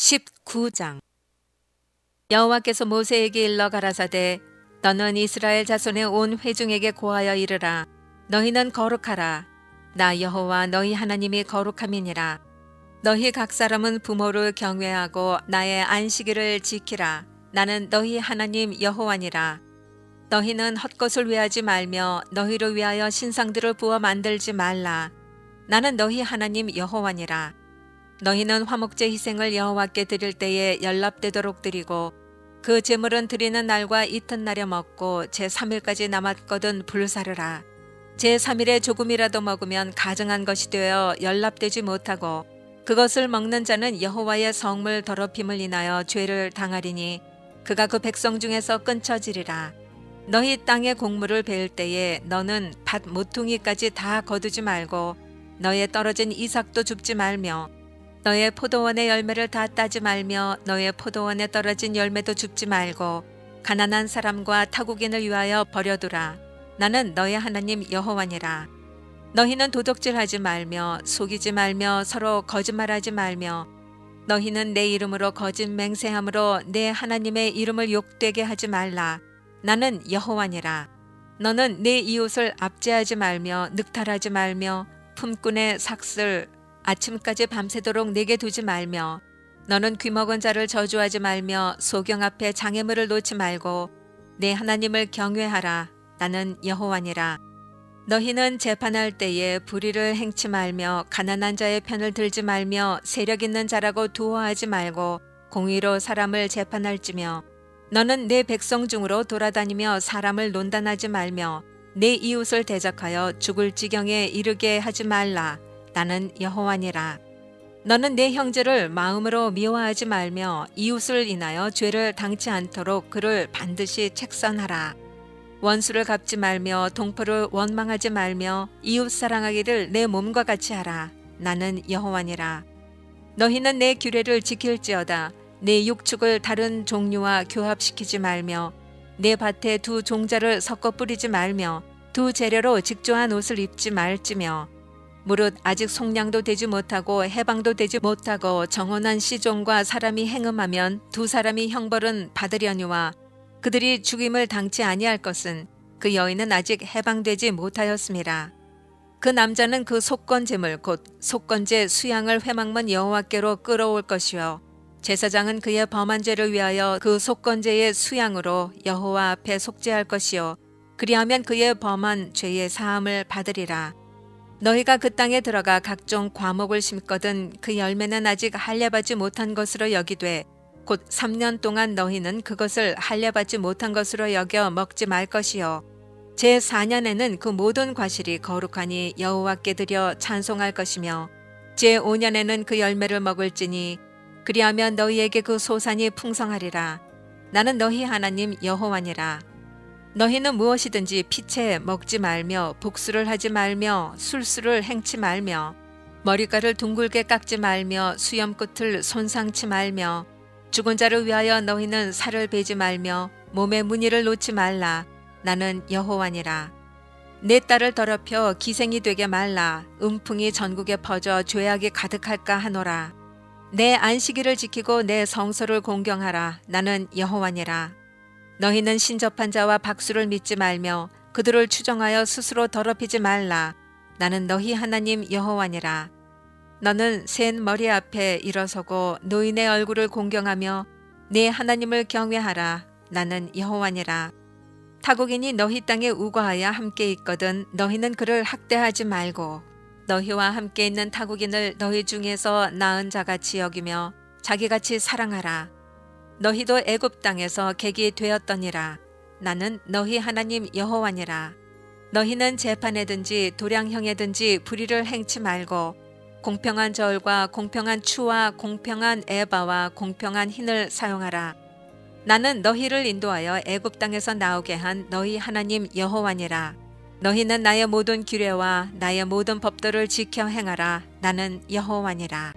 19장. 여호와께서 모세에게 일러 가라사대 너는 이스라엘 자손의 온 회중에게 고하여 이르라. 너희는 거룩하라. 나 여호와 너희 하나님이 거룩함이니라. 너희 각 사람은 부모를 경외하고 나의 안식일을 지키라. 나는 너희 하나님 여호와니라. 너희는 헛것을 위하지 말며 너희를 위하여 신상들을 부어 만들지 말라. 나는 너희 하나님 여호와니라 너희는 화목제 희생을 여호와께 드릴 때에 연납되도록 드리고 그 제물은 드리는 날과 이튿날에 먹고 제3일까지 남았거든 불사르라. 제3일에 조금이라도 먹으면 가증한 것이 되어 연납되지 못하고 그것을 먹는 자는 여호와의 성물 더럽힘을 인하여 죄를 당하리니 그가 그 백성 중에서 끊쳐지리라. 너희 땅의 곡물을 베을 때에 너는 밭 모퉁이까지 다 거두지 말고 너의 떨어진 이삭도 줍지 말며 너의 포도원의 열매를 다 따지 말며 너의 포도원에 떨어진 열매도 줍지 말고 가난한 사람과 타국인을 위하여 버려두라. 나는 너의 하나님 여호와니라. 너희는 도둑질하지 말며 속이지 말며 서로 거짓말하지 말며 너희는 내 이름으로 거짓 맹세함으로 내 하나님의 이름을 욕되게 하지 말라. 나는 여호와니라. 너는 내 이웃을 압제하지 말며 늑탈하지 말며 품꾼의 삭슬 아침까지 밤새도록 내게 두지 말며 너는 귀먹은 자를 저주하지 말며 소경 앞에 장애물을 놓지 말고 내 하나님을 경외하라. 나는 여호와니라. 너희는 재판할 때에 불의를 행치 말며 가난한 자의 편을 들지 말며 세력 있는 자라고 두어하지 말고 공의로 사람을 재판할지며 너는 내 백성 중으로 돌아다니며 사람을 논단하지 말며 내 이웃을 대적하여 죽을 지경에 이르게 하지 말라 나는 여호와니라. 너는 내 형제를 마음으로 미워하지 말며 이웃을 인하여 죄를 당치 않도록 그를 반드시 책선하라. 원수를 갚지 말며 동포를 원망하지 말며 이웃 사랑하기를 내 몸과 같이 하라. 나는 여호와니라. 너희는 내 규례를 지킬지어다. 내 육축을 다른 종류와 교합시키지 말며 내 밭에 두 종자를 섞어 뿌리지 말며 두 재료로 직조한 옷을 입지 말지며 무릇 아직 속량도 되지 못하고 해방도 되지 못하고 정원한 시종과 사람이 행음하면 두 사람이 형벌은 받으려니와 그들이 죽임을 당치 아니할 것은 그 여인은 아직 해방되지 못하였습니다. 그 남자는 그 속건제물 곧 속건제 수양을 회막문 여호와께로 끌어올 것이요 제사장은 그의 범한 죄를 위하여 그 속건제의 수양으로 여호와 앞에 속죄할 것이요 그리하면 그의 범한 죄의 사함을 받으리라. 너희가 그 땅에 들어가 각종 과목을 심거든 그 열매는 아직 할례받지 못한 것으로 여기되 곧 3년 동안 너희는 그것을 할례받지 못한 것으로 여겨 먹지 말 것이요. 제 4년에는 그 모든 과실이 거룩하니 여호와께 드려 찬송할 것이며 제 5년에는 그 열매를 먹을지니 그리하면 너희에게 그 소산이 풍성하리라. 나는 너희 하나님 여호와니라 너희는 무엇이든지 피채 먹지 말며 복수를 하지 말며 술수를 행치 말며 머리카락을 둥글게 깎지 말며 수염 끝을 손상치 말며 죽은 자를 위하여 너희는 살을 베지 말며 몸에 무늬를 놓지 말라. 나는 여호와니라. 내 딸을 더럽혀 기생이 되게 말라. 음풍이 전국에 퍼져 죄악이 가득할까 하노라. 내 안식일을 지키고 내 성소를 공경하라. 나는 여호와니라 너희는 신접한 자와 박수를 믿지 말며 그들을 추정하여 스스로 더럽히지 말라. 나는 너희 하나님 여호와니라. 너는 센 머리 앞에 일어서고 노인의 얼굴을 공경하며 네 하나님을 경외하라. 나는 여호와니라. 타국인이 너희 땅에 우거하여 함께 있거든 너희는 그를 학대하지 말고 너희와 함께 있는 타국인을 너희 중에서 나은 자같이 여기며 자기같이 사랑하라. 너희도 애굽 땅에서 객이 되었더니라. 나는 너희 하나님 여호와니라. 너희는 재판에든지 도량형에든지 불의를 행치 말고 공평한 저울과 공평한 추와 공평한 에바와 공평한 흰을 사용하라. 나는 너희를 인도하여 애굽 땅에서 나오게 한 너희 하나님 여호와니라. 너희는 나의 모든 규례와 나의 모든 법도를 지켜 행하라. 나는 여호와니라.